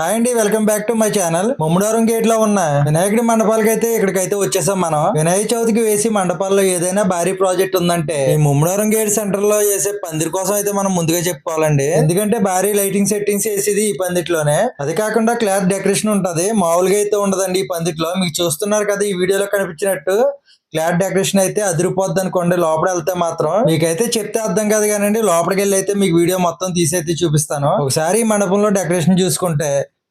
Hi అండి welcome back to my channel. Mummadaram గేట్లో ఉన్న వినాయకుడి మండపాలకైతే ఇక్కడికైతే వచ్చేసాం మనం. వినాయక చవితికి వేసి మండపాల్లో ఏదైనా భారీ ప్రాజెక్ట్ ఉందంటే ఈ ముమ్మడారం గేట్ సెంటర్లో చేసే పందిరి కోసం అయితే మనం ముందుగా చెప్పుకోవాలండి. ఎందుకంటే భారీ లైటింగ్ సెట్టింగ్స్ వేసేది ఈ పందిట్లోనే. అది కాకుండా క్లాత్ డెకరేషన్ ఉంటది. మామూలుగా అయితే ఉండదండి ఈ పందిట్లో. మీకు చూస్తున్నారు కదా ఈ వీడియోలో కనిపించినట్టు. క్లాత్ డెకరేషన్ అయితే అదిరిపోద్ది అనుకోండి లోపల వెళ్తే మాత్రం. మీకైతే చెప్తే అర్థం కాదు కానండి లోపలికి వెళ్ళి అయితే మీకు వీడియో మొత్తం తీసి అయితే చూపిస్తాను. ఒకసారి మండపంలో డెకరేషన్ చూసుకుంటే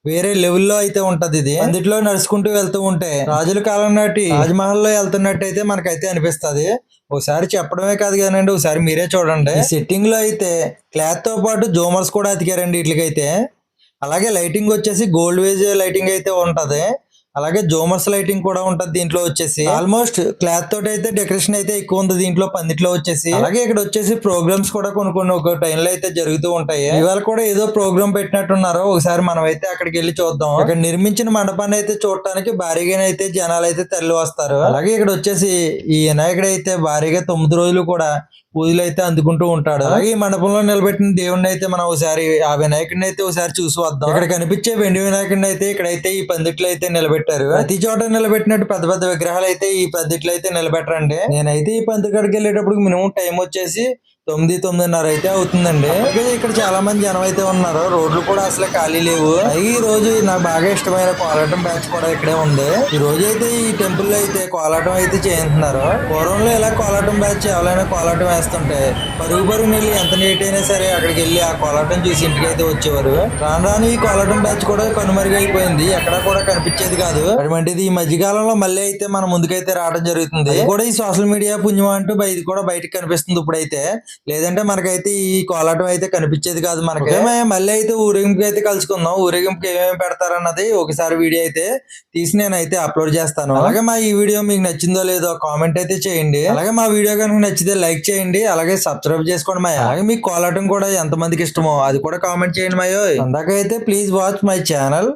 వేరే లెవెల్లో అయితే ఉంటది ఇది. అందుట్లో నడుచుకుంటూ వెళ్తూ ఉంటే రాజుల కాలం నాటి రాజమహల్లో వెళ్తున్నట్టు అయితే మనకైతే అనిపిస్తుంది. ఒకసారి చెప్పడమే కాదు కానండి ఒకసారి మీరే చూడండి. సెట్టింగ్లో అయితే క్లాత్తో పాటు జూమర్స్ కూడా అతికారండి వీటికైతే. అలాగే లైటింగ్ వచ్చేసి గోల్డ్ వేజ్ లైటింగ్ అయితే ఉంటది. అలాగే జోమర్స్ లైటింగ్ కూడా ఉంటది దీంట్లో వచ్చేసి. ఆల్మోస్ట్ క్లాత్ తోటి అయితే డెకరేషన్ అయితే ఎక్కువ ఉంది దీంట్లో పందిట్లో వచ్చేసి. అలాగే ఇక్కడ వచ్చేసి ప్రోగ్రామ్స్ కూడా కొన్ని కొన్ని ఒక time లో అయితే జరుగుతూ ఉంటాయి. ఇవాళ కూడా ఏదో ప్రోగ్రామ్ పెట్టినట్టున్నారు ఒకసారి మనం అయితే అక్కడికి వెళ్ళి చూద్దాం. ఇక్కడ నిర్మించిన మండపాన్ని అయితే చూడటానికి భారీగా అయితే జనాలు అయితే తరలి వస్తారు. అలాగే ఇక్కడ వచ్చేసి ఈ వినాయకుడు అయితే భారీగా తొమ్మిది రోజులు కూడా పూజలు అయితే అందుకుంటూ ఉంటాడు. అలాగే ఈ మండపంలో నిలబెట్టిన దేవుడిని అయితే మనం ఒకసారి ఆ వినాయకుడిని అయితే ఒకసారి చూసి వద్దాం. ఇక్కడ కనిపించే వెండి వినాయకుడిని అయితే ఇక్కడైతే ఈ పందిట్లో అయితే నిలబెట్టారు. ప్రతి చోట నిలబెట్టినట్టు పెద్ద పెద్ద విగ్రహాలు అయితే ఈ పద్ధతిలో అయితే నిలబెట్టరండి. నేనైతే ఈ పంది కాడికి వెళ్ళేటప్పుడు మినిమం టైం వచ్చేసి తొమ్మిది తొమ్మిదిన్నర అయితే అవుతుందండి. ఇక్కడ చాలా మంది జనం అయితే ఉన్నారు. రోడ్లు కూడా అసలు ఖాళీ లేవు. ఈ రోజు నాకు బాగా ఇష్టమైన కోలాటం బ్యాచ్ కూడా ఇక్కడే ఉంది. ఈ రోజు అయితే ఈ టెంపుల్లో అయితే కోలాటం అయితే చేస్తున్నారు పూర్వంలో ఇలా కోలాటం బ్యాచ్ ఎవరైనా కోలాటం వేస్తుంటే పరుగు పరుగు వెళ్ళి ఎంత నీట్ అయినా సరే అక్కడికి వెళ్ళి ఆ కోలాటం చూసి ఇంటికి అయితే వచ్చేవారు. రాను రాను ఈ కోలాటం బ్యాచ్ కూడా కనుమరుగైపోయింది. ఎక్కడ కూడా కనిపించేది కాదు. అటువంటిది ఈ మధ్యకాలంలో మళ్ళీ అయితే మన ముందుకైతే రావడం జరుగుతుంది. కూడా ఈ సోషల్ మీడియా పుణ్యం అంటూ బయట కూడా బయటకు కనిపిస్తుంది ఇప్పుడైతే. లేదంటే మనకైతే ఈ కోలాటం అయితే కనిపించేది కాదు మనకి. మళ్ళీ అయితే ఊరేగింపుకి అయితే కలుసుకుందాం. ఊరేగింపుకి ఏమేమి పెడతారన్నది ఒకసారి వీడియో అయితే తీసి నేను అయితే అప్లోడ్ చేస్తాను. అలాగే మా ఈ వీడియో మీకు నచ్చిందో లేదో కామెంట్ అయితే చేయండి. అలాగే మా వీడియో కనుక నచ్చితే లైక్ చేయండి. అలాగే సబ్స్క్రైబ్ చేసుకోండి మా అలాగే మీకు కోలాటం కూడా ఎంత మందికి ఇష్టమో అది కూడా కామెంట్ చేయండి మాయో. అందాక అయితే ప్లీజ్ వాచ్ మై ఛానల్.